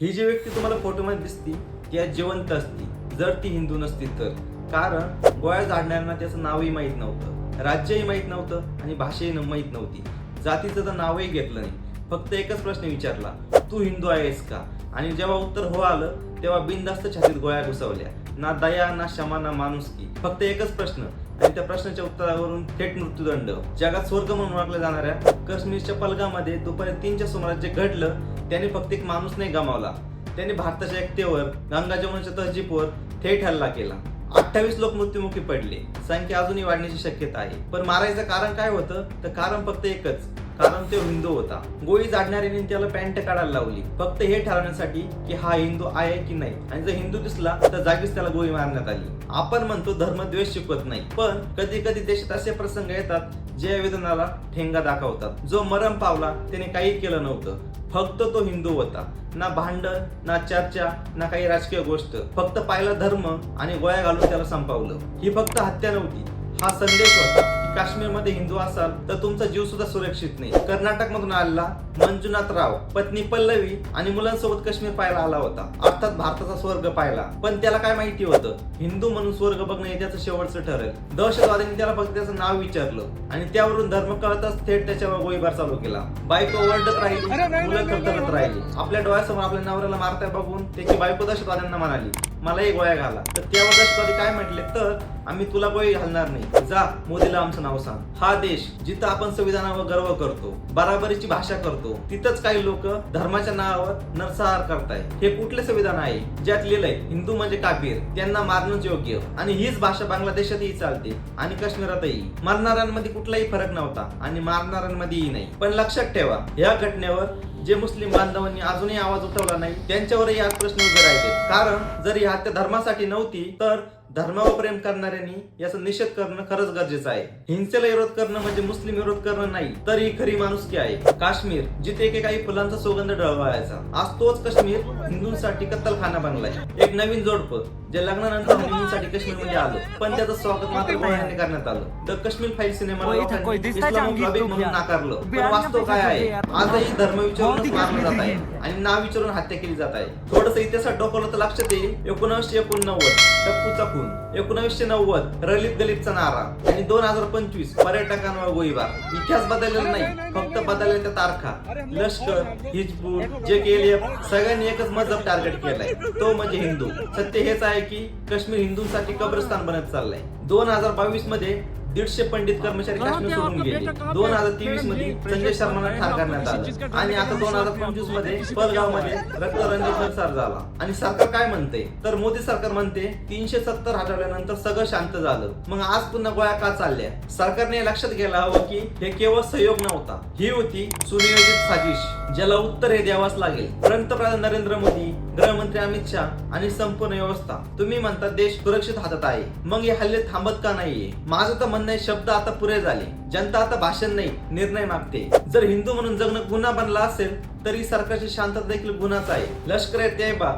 ही जी व्यक्ती तुम्हाला फोटोमध्ये दिसती ती आज जिवंत असती. जर ती हिंदू नसती तर. कारण गोळ्या झाडणाऱ्यांना त्याचं नावही माहीत नव्हतं. राज्यही माहीत नव्हतं आणि भाषाही माहीत नव्हती. जातीचं तर नावही घेतलं नाही. फक्त एकच प्रश्न विचारला तू हिंदू आहेस का? आणि जेव्हा उत्तर हो आलं तेव्हा बिनदास्त छातीत गोळ्या घुसवल्या. ना दया ना क्षमा ना माणुसकी फक्त एकच प्रश्न. आणि त्या प्रश्नाच्या उत्तरावरून थेट मृत्यूदंड. जगात स्वर्ग म्हणून ओळखल्या जाणाऱ्या काश्मीरच्या पलगामध्ये दुपारी तीनच्या सुमारास जे घडलं त्याने फक्त एक माणूस नाही गमावला. त्याने भारताच्या एकतेवर गंगा जमुनाच्या तहजीबवर थेट हल्ला केला. अठ्ठावीस लोक मृत्युमुखी पडले. संख्या अजूनही वाढण्याची शक्यता आहे. पण मारायचं कारण काय होतं? तर कारण फक्त एकच. कारण तो हिंदू होता. गोळी जाडणाऱ्याने त्याला पॅन्ट काढायला लावली. फक्त हे ठरवण्यासाठी की हा हिंदू आहे की नाही. आणि जर हिंदू दिसला तर जागीच त्याला गोळी मारण्यात आली. आपण म्हणतो धर्मद्वेष शिकवत नाही. पण कधी कधी देशात असे प्रसंग येतात जे वेदनाला ठेंगा दाखवतात. जो मरण पावला त्याने काही केलं नव्हतं. फक्त तो हिंदू होता. ना भांडण ना चर्चा ना काही राजकीय गोष्ट. फक्त पाहिला धर्म आणि गोळ्या घालून त्याला संपवलं. ही फक्त हत्या नव्हती. हा संदेश होता. काश्मीरमध्ये हिंदू असाल तर तुमचा जीव सुद्धा सुरक्षित नाही. कर्नाटक मधून आलेला मंजुनाथ राव पत्नी पल्लवी आणि मुलांसोबत काश्मीर पाहायला आला होता. अर्थात भारताचा स्वर्ग पाहिला. पण त्याला काय माहिती होतं? हिंदू म्हणून स्वर्ग बघणं हे त्याचं शेवटचं ठरेल. दहशतवाद्यांनी त्याला फक्त त्याचं नाव विचारलं. आणि त्यावरून धर्म कळतच थेट त्याच्यावर गोळीबार चालू केला. बायको ओरडत राहिली मुलं थरथरत राहिली. आपल्या डोळ्यासमोर आपल्या नवऱ्याला मारताय बघून त्याची बायको दहशतवाद्यांना म्हणाली मलाही गोळ्या घाला. तर त्यावर दहशतवादी काय म्हटले? तर आम्ही तुला गोळी घालणार नाही. जा मोदीला आमचं नाव सांग. हा देश जिथं आपण संविधानावर गर्व करतो बराबरीची भाषा करतो तिथंच काही लोक धर्माच्या नावावर नरसंहार करताय हे कुठले संविधान आहे? ज्यात लिहिलंय हिंदू म्हणजे काबीर त्यांना मारणंच योग्य. आणि हीच भाषा बांगलादेशातही चालते आणि काश्मीरातही. मारणाऱ्यांमध्ये कुठलाही फरक नव्हता आणि मारणाऱ्यांमध्येही नाही. पण लक्षात ठेवा या घटनेवर जे मुस्लिम बांधवांनी अजूनही आवाज उठवला नाही त्यांच्यावरही आज प्रश्न उभे राहिले. कारण जर ही हत्या धर्मासाठी नव्हती तर धर्मावर प्रेम करणाऱ्यांनी याचा निषेध करणं खरंच गरजेचं आहे. हिंसेला विरोध करणं म्हणजे मुस्लिम विरोध करणं नाही तर ही खरी माणुसकी आहे. काश्मीर जिथे एकेकाळी फुलांचा सुगंध डळवायचा आज तोच काश्मीर हिंदूंसाठी कत्तलखाना बनलाय. एक नवीन जोडप. जे लग्नानंतर हनीमूनसाठी काश्मीरमध्ये आलं पण त्याचं स्वागत मात्र गोळ्याने करण्यात आलं. द काश्मीर फाईल सिनेमा ओ, इथं कोई दिसतं इस्लामोफ्लोबिक जंगी म्हणून नाकारलं. पण वास्तव काय आहे. आजही धर्म विचारूनच ही मारलं जात आहे कश्मीरी आणि नाव विचारून हत्या केली जात आहे. थोडस इतिहासात डोकवलं तर लक्षात येईल. एकोणीसशे एकोणनव्वद टप्पूचा खून. एकोणीसशे नव्वद रलित गलितचा नारा. आणि दोन हजार पंचवीस पर्यटकांवर गोळीबार. इतिहास बदललेला नाही फक्त बदलल्या त्या तारखा. लष्कर हिजबूल जे के सगळ्यांनी एकच मजहब टार्गेट केलाय. तो म्हणजे हिंदू. सत्य हेच आहे की काश्मीर हिंदूंसाठी कब्रस्तान बनत चाललंय. दोन हजार बावीसमध्ये दीडशे पंडित कर्मचारी काश्मीर सोडून गेले. दोन हजार तेवीसमध्ये संजय शर्माला ठार करण्यात आलं. आणि आता दोन हजार पंचवीसमध्ये पलगावमध्ये रक्तरंजित प्रसार झाला. आणि सरकार काय म्हणते? तर मोदी सरकार म्हणते तीनशे सत्तर हटवल्यानंतर सगळं शांत झालं. मग आज पुन्हा गोळ्या का चालल्या? सरकारने लक्षात घ्यायला हवं की हे केवळ सहयोग नव्हता. ही होती सुनियोजित साजिश ज्याला उत्तर हे द्यावाच लागेल. पंतप्रधान नरेंद्र मोदी गृहमंत्री अमित शहा आणि संपूर्ण व्यवस्था. तुम्ही म्हणता देश सुरक्षित हातात आहे. मग हे हल्ले थांबत का नाहीये? माझं तर म्हणणं आहे शब्द आता पुरे झाले. जनता आता भाषण नाही निर्णय मागते. जर हिंदू म्हणून जगणं गुन्हा बनला असेल तरी सरकारची शांतता देखील गुन्हाच आहे. लष्कर ए तैयबा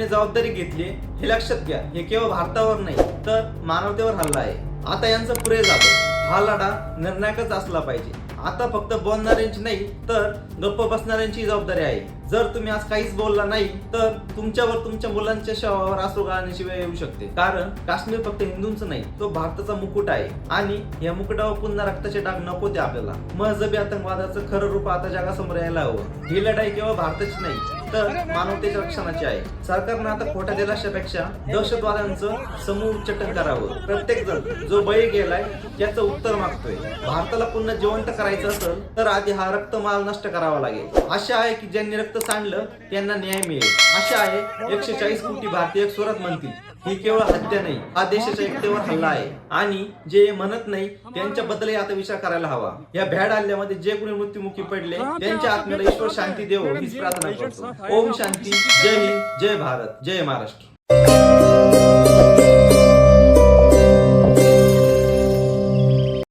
जबाबदारी घेतली हे लक्षात घ्या हे केवळ भारतावर नाही तर मानवतेवर हल्ला आहे. आता यांचं पुरे झालं. हा लढा निर्णायकच असला पाहिजे. आता फक्त बोलणाऱ्यांची नाही तर गप्प बसणाऱ्यांची जबाबदारी आहे. जर तुम्ही आज काहीच बोलला नाही तर तुमच्यावर तुमच्या मुलांच्या शवावर आसू गाळण्याशिवाय वेळ येऊ शकते. कारण काश्मीर फक्त हिंदूंचं नाही तो भारताचा मुकुट आहे. आणि या मुकुटावर पुन्हा रक्ताचे डाग नको ते आपल्याला. मजहबी आतंकवादाचं खरं रूप आता जगासमोर यायला हवं. ही लढाई केवळ भारताची नाही तर मानवतेच्या रक्षणाची आहे. सरकारनं आता खोट्या दिलाशापेक्षा दहशतवाद्यांचं समूह उच्चाटन करावं. प्रत्येक जण जो बळी गेलाय त्याचं उत्तर मागतोय. भारताला पुन्हा जिवंत करायचं असेल तर आधी हा रक्तमाल नष्ट करावा लागेल. आशा आहे की ज्यांनी रक्त सांडलं त्यांना न्याय मिळेल. आशा आहे एकशे चाळीस कोटी भारतीय स्वरात म्हणतील. ही केवळ हत्या नाही हा देशाच्या एकतेवर हल्ला आहे. आणि जे म्हणत नाही त्यांच्याबद्दलही आता विचार करायला हवा. या भ्याड हल्ल्यामध्ये जे कोणी मृत्युमुखी पडले त्यांच्या आत्म्याला ईश्वर शांती देव हीच प्रार्थना करतो. ओम शांती जय हिंद जय भारत जय महाराष्ट्र.